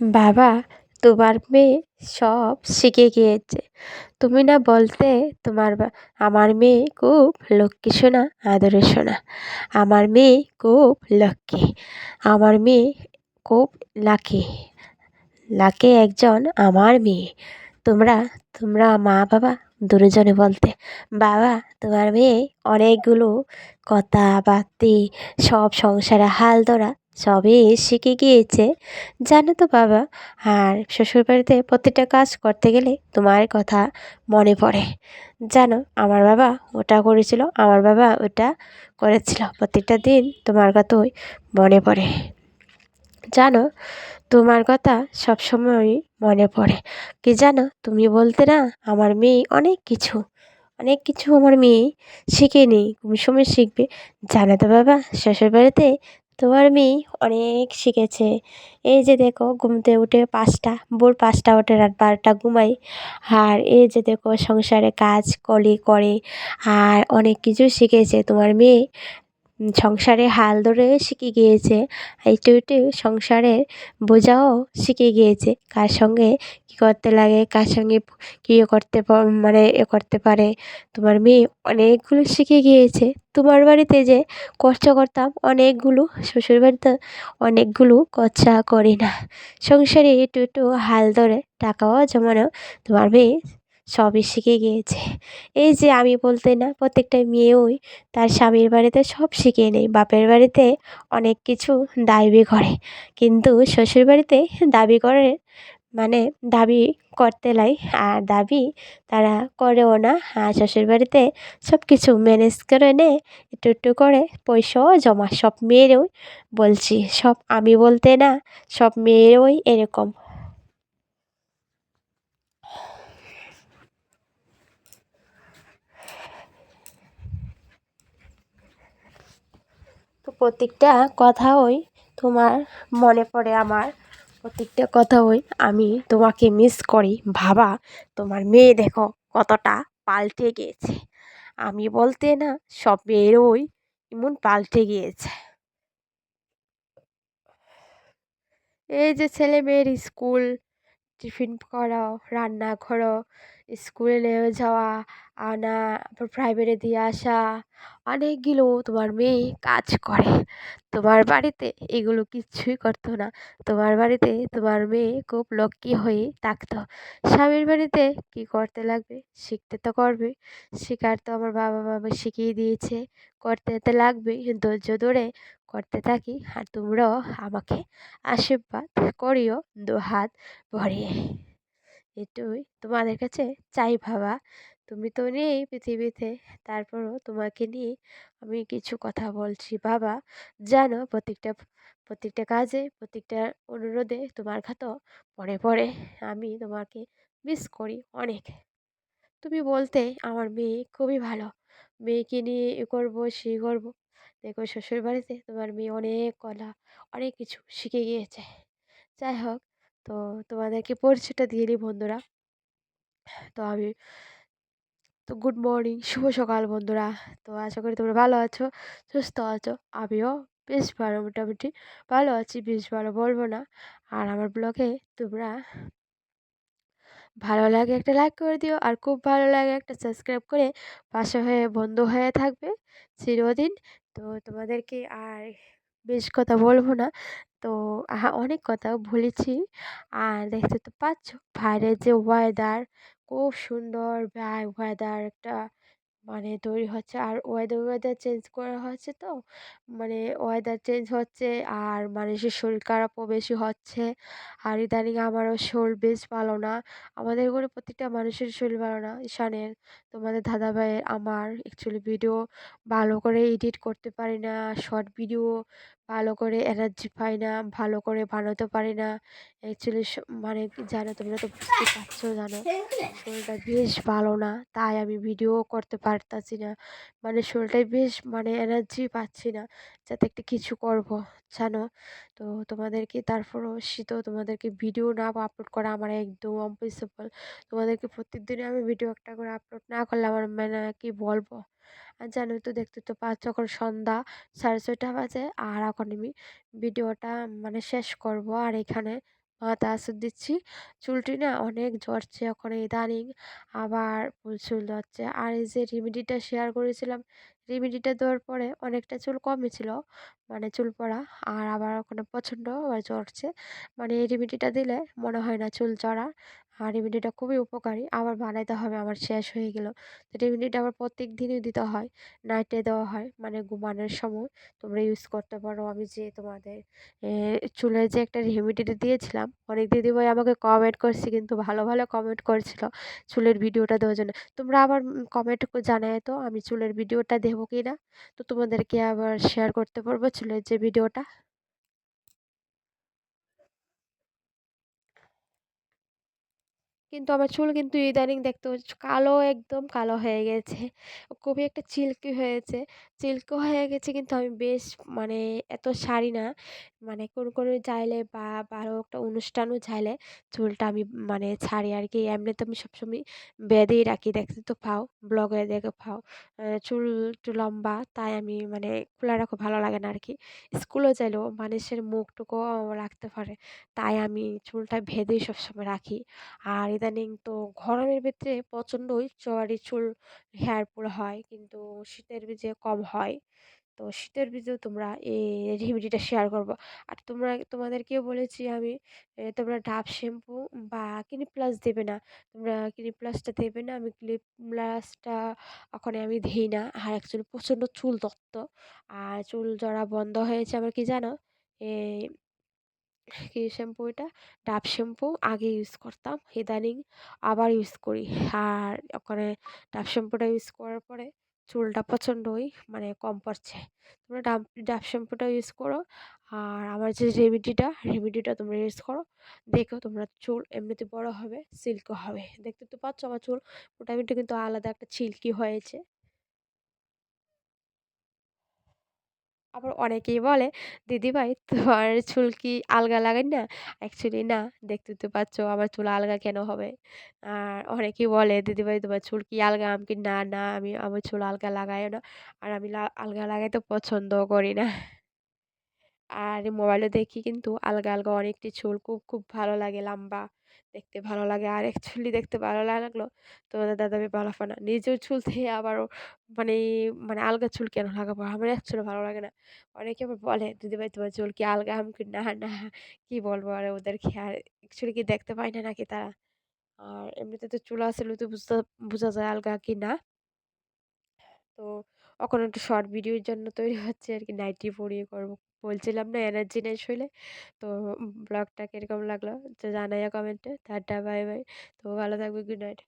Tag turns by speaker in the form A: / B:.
A: বাবা, তোমার মেয়ে সব শিখে গিয়েছে। তুমি না বলতে তোমার আমার মেয়ে খুব লক্ষ্মী সোনা আদরে সোনা। আমার মেয়ে খুব লক্ষ্মী আমার মেয়ে খুব লাকি। লাকি একজন আমার মেয়ে। তোমরা তোমরা মা, বাবা, দুজনে বলতে, বাবা, তোমার মেয়ে অনেকগুলো কথাবার্তি, সব সংসারে হাল ধরা সবই শিখে গিয়েছে। জানো তো বাবা, আর শ্বশুরবাড়িতে প্রতিটা কাজ করতে গেলে তোমার কথা মনে পড়ে। জানো, আমার বাবা ওটা করেছিল, আমার বাবা ওটা করেছিল। প্রত্যেকটা দিন তোমার কথাই মনে পড়ে। জানো, তোমার কথা সবসময়ই মনে পড়ে। কি জানো, তুমি বলতে না, আমার মেয়ে অনেক কিছু অনেক কিছু আমার মেয়ে শিখেনি কোন সময় শিখবে। জানো তো বাবা, শ্বশুরবাড়িতে তোমার মেয়ে অনেক শিখেছে। এই যে দেখো, ঘুমতে উঠে পাঁচটা, ভোর পাঁচটা ওঠে, রাত বারোটা ঘুমাই আর এই যে দেখো, সংসারে কাজ, কলি করে, আর অনেক কিছু শিখেছে তোমার মেয়ে। সংসারে হাল ধরে শিখে গিয়েছে। একটু একটু সংসারে বোঝাও শিখে গিয়েছে। কার সঙ্গে কী করতে লাগে, কার সঙ্গে কী করতে মানে এ করতে পারে। তোমার মেয়ে অনেকগুলো শিখে গিয়েছে। তোমার বাড়িতে যে কষ্ট করতাম অনেকগুলো শ্বশুরবাড়িতে অনেকগুলো কচ্ছা করি না। সংসারে একটু একটু হাল ধরে টাকাও জমানো তোমার মেয়ে সবই শিখে গিয়েছে। এই যে আমি বলতে না, প্রত্যেকটা মেয়েই তার স্বামীর বাড়িতে সব শিখে নেয়। বাপের বাড়িতে অনেক কিছু দাবি করে। কিন্তু শ্বশুর বাড়িতে দাবি করে মানে দাবি করতে লাই, আর দাবি তারা করেও না। আর শ্বশুর বাড়িতে সব কিছু ম্যানেজ করে নে একটু একটু করে পয়সাও জমা। সব মেয়েরই বলছি, সব আমি বলতে না, সব মেয়েরই এরকম তো প্রত্যেকটা কথাই তোমার মনে পড়ে আমার। প্রত্যেকটা কথাই আমি তোমাকে মিস করি। ভাবা, তোমার মেয়ে দেখো কতটা পাল্টে গিয়েছে। আমি বলতে না, সব মেয়েরই এমন পাল্টে গিয়েছে। এই যে ছেলে মেয়ের স্কুল, টিফিন করা রান্না করো স্কুলে নিয়ে যাওয়া, আনা, তারপর প্রাইভেটে দিয়ে আসা, অনেকগুলো তোমার মেয়ে কাজ করে। তোমার বাড়িতে এগুলো কিচ্ছুই করতো না। তোমার বাড়িতে তোমার মেয়ে খুব লক্ষ্মী হয়ে থাকতো। স্বামীর বাড়িতে কী করতে লাগবে? শিখতে তো করবে। শেখার তো আমার বাবা মামা শিখিয়ে দিয়েছে। করতে তো লাগবে। ধৈর্য ধরে করতে থাকি আর তোমরাও আমাকে আশীর্বাদ করিও দু হাত ভরিয়ে। এটুই। তোমাদের কাছে চাই ভাবা। তুমি তো নেই পৃথিবীতে, তারপরও তোমাকে নিয়ে আমি কিছু কথা বলছি। বাবা জানো প্রত্যেকটা প্রত্যেকটা কাজে, প্রত্যেকটা অনুরোধে তোমার খাতো পরে পরে আমি তোমাকে মিস করি অনেক। তুমি বলতে আমার মেয়ে খুবই ভালো। মেয়েকে নিয়ে এ করব, সে করব। দেখো শ্বশুর বাড়িতে তোমার মেয়ে অনেক কলা, অনেক কিছু শিখে গিয়েছে। যাই হোক তো তোমাদেরকে পরিচয়টা দিয়ে দিই বন্ধুরা। তো আমি, তো গুড মর্নিং শুভ সকাল বন্ধুরা। তো আশা করি তোমরা ভালো আছো, সুস্থ আছো, আমিও বেশ ভালো, মোটামুটি ভালো আছি, বেশ ভালো বলব না। আর আমার ব্লগে তোমরা ভালো লাগে একটা লাইক করে দিও, আর খুব ভালো লাগে একটা সাবস্ক্রাইব করে পাশে হয়ে বন্ধু হয়ে থাকবে চিরদিন। তো তোমাদেরকে আর বেশ কথা বলব না। তো অনেক কথা বলেছি। আর দেখতে তো পাচ্ছ বাইরের যে ওয়েদার খুব সুন্দর ওয়েদার একটা মানে তৈরি হচ্ছে। আর ওয়েদার ওয়েদার চেঞ্জ করা হচ্ছে তো মানে ওয়েদার চেঞ্জ হচ্ছে আর মানুষের শরীর খারাপও বেশি হচ্ছে। আর ইদানিং আমারও শরীর বেশ ভালো না। আমাদের ঘরে প্রত্যেকটা মানুষের শরীর ভালো না। ঈশানের, তোমাদের দাদাভাইয়ের, আমার অ্যাকচুয়ালি ভিডিও ভালো করে এডিট করতে পারি না শর্ট ভিডিও ভালো করে এনার্জি পাই না, ভালো করে বানাতে পারি না। অ্যাকচুয়ালি মানে জানো তোমরা তো বুঝতে পারছ জানো, শরীরটা বেশ ভালো না, তাই আমি ভিডিও করতে পারতাছি না। মানে শরীরটাই বেশ মানে এনার্জি পাচ্ছি না, যাতে একটা কিছু করব, জানো? তো তোমাদেরকে তারপরও শীতও তোমাদেরকে ভিডিও না আপলোড করা আমার একদম অম্পসিবল তোমাদেরকে প্রত্যেক দিনে আমি ভিডিও একটা করে আপলোড না করলে আমার মানে কি বলব? আর জানো তো দেখতে তো পাঁচ যখন সন্ধ্যা সাড়ে ছয়টা বাজে আর এখন আমি ভিডিওটা মানে শেষ করব আর এখানে মাথা দিচ্ছি। চুলটি না অনেক ঝরছে এখন ইদানিং। আবার চুল ধরছে। আর এই যে রেমেডিটা শেয়ার করেছিলাম, রেমেডিটা দেওয়ার পরে অনেকটা চুল কমেছিল মানে চুল পড়া। আর আবার ওখানে প্রচণ্ড আবার ঝরছে। মানে এই রেমেডিটা দিলে মনে হয় না চুল চড়া আর রেমেডিটা খুবই উপকারী। আবার বানাইতে হবে আমার শেষ হয়ে গেল। তো রেমেডিটা আবার প্রত্যেক দিনই দিতে হয়। নাইটে দেওয়া হয় মানে ঘুমানোর সময়। তোমরা ইউজ করতে পারো। আমি যে তোমাদের চুলের যে একটা রেমেডিটা দিয়েছিলাম, অনেক দিদি দিদিভাই আমাকে কমেন্ট করছে, কিন্তু ভালো ভালো কমেন্ট করছিল চুলের ভিডিওটা দেওয়ার জন্য। তোমরা আবার কমেন্ট জানায় তো আমি চুলের ভিডিওটা দেবো কি না তো তোমাদেরকে আবার শেয়ার করতে পারব চুলের যে ভিডিওটা কিন্তু আমার চুল কিন্তু ইদানিং দেখতে কালো, একদম কালো হয়ে গেছে। খুবই একটা চিল্কি হয়েছে। চিল্কি হয়ে গেছে কিন্তু আমি বেশ মানে এত সারি না মানে কোনো কোনো চাইলে বা ভালো একটা অনুষ্ঠানও চাইলে চুলটা আমি মানে ছাড়ি আর কি এমনিতে আমি সবসময় বেঁধেই রাখি, দেখতে তো পাও, ব্লগে দেখে পাও। চুল একটু লম্বা, তাই আমি মানে খোলা রাখো ভালো লাগে না আর কি স্কুলে চাইলেও মানুষের মুখটুকুও রাখতে পারে, তাই আমি চুলটা বেঁধেই সবসময় রাখি। আর ইদানিং তো গরমের ভিতরে প্রচণ্ডই চড়াই চুল হেয়ার পুল হয়। কিন্তু শীতের বীজে কম হয়। তো শীতের বীজেও তোমরা এই রেমেডিটা শেয়ার করব। আর তোমরা, তোমাদেরকেও বলেছি আমি তোমরা ডাব শ্যাম্পু বা ক্লিনিক প্লাস দেবে না। তোমরা ক্লিনিক প্লাসটা দেবে না। আমি ক্লিপ প্লাসটা ওখানে আমি দিই না। আর অ্যাকচুয়ালি প্রচণ্ড চুল তত্ত্ব আর চুল জড়া বন্ধ হয়েছে আমার কি জানো? এই কী শ্যাম্পু এটা? ডাভ শ্যাম্পু আগে ইউজ করতাম, ইদানিং আবার ইউজ করি। আর ওখানে ডাভ শ্যাম্পুটা ইউজ করার পরে চুলটা প্রচণ্ডই মানে কম পড়ছে। তোমরা ডাব ডাব শ্যাম্পুটা ইউজ করো। আর আমার যে রেমিডিটা রেমিডিটা তোমরা ইউজ করো। দেখো তোমরা চুল এমনিতে বড় হবে সিল্কও হবে। দেখতে তো পাচ্ছ আমার চুল, মোটামুটি কিন্তু আলাদা একটা সিল্কি হয়েছে। আবার অনেকেই বলে দিদিভাই তোমার চুল কি আলগা লাগাই না? অ্যাকচুয়ালি না, দেখতে তো পাচ্ছ আমার চুল আলগা কেন হবে? আর অনেকেই বলে দিদিভাই তোমার চুল কি আলগা? আমি কি না না, আমি, আমার চুল আলগা লাগাইও না, আর আমি আলগা লাগাইতে পছন্দও করি না। আর মোবাইলে দেখি কিন্তু আলগা আলগা অনেকটি চুল, খুব খুব ভালো লাগে, লম্বা। দেখতে ভালো লাগে। আর অ্যাকচুয়ালি দেখতে ভালো লাগল তোমাদের দাদাবি ভালো না। নিজেও চুল থেকে আবারও মানে মানে আলগা চুল কেন লাগাবো? আমার অ্যাকচুয়ালি ভালো লাগে না। অনেকে আবার বলে দিদিভাই তোমার চুল কি আলগা? আমি না না, কি বলব? আর ওদেরকে আর অ্যাকচুয়ালি কি দেখতে পাই না নাকি তারা। আর এমনিতে তো চুল আসলে তো বুঝতে, বোঝা যায় আলগা কি না। তো এখন একটু শর্ট ভিডিওর জন্য তৈরি হচ্ছে আর কি নাইটি পরিয়ে করব, বলছিলাম না এনার্জি নেই শরীরে তো ব্লগটা কীরকম লাগল? তো জানাইয়া কমেন্টে। Tata, bye bye. তো ভালো থাকবে, গুড নাইট।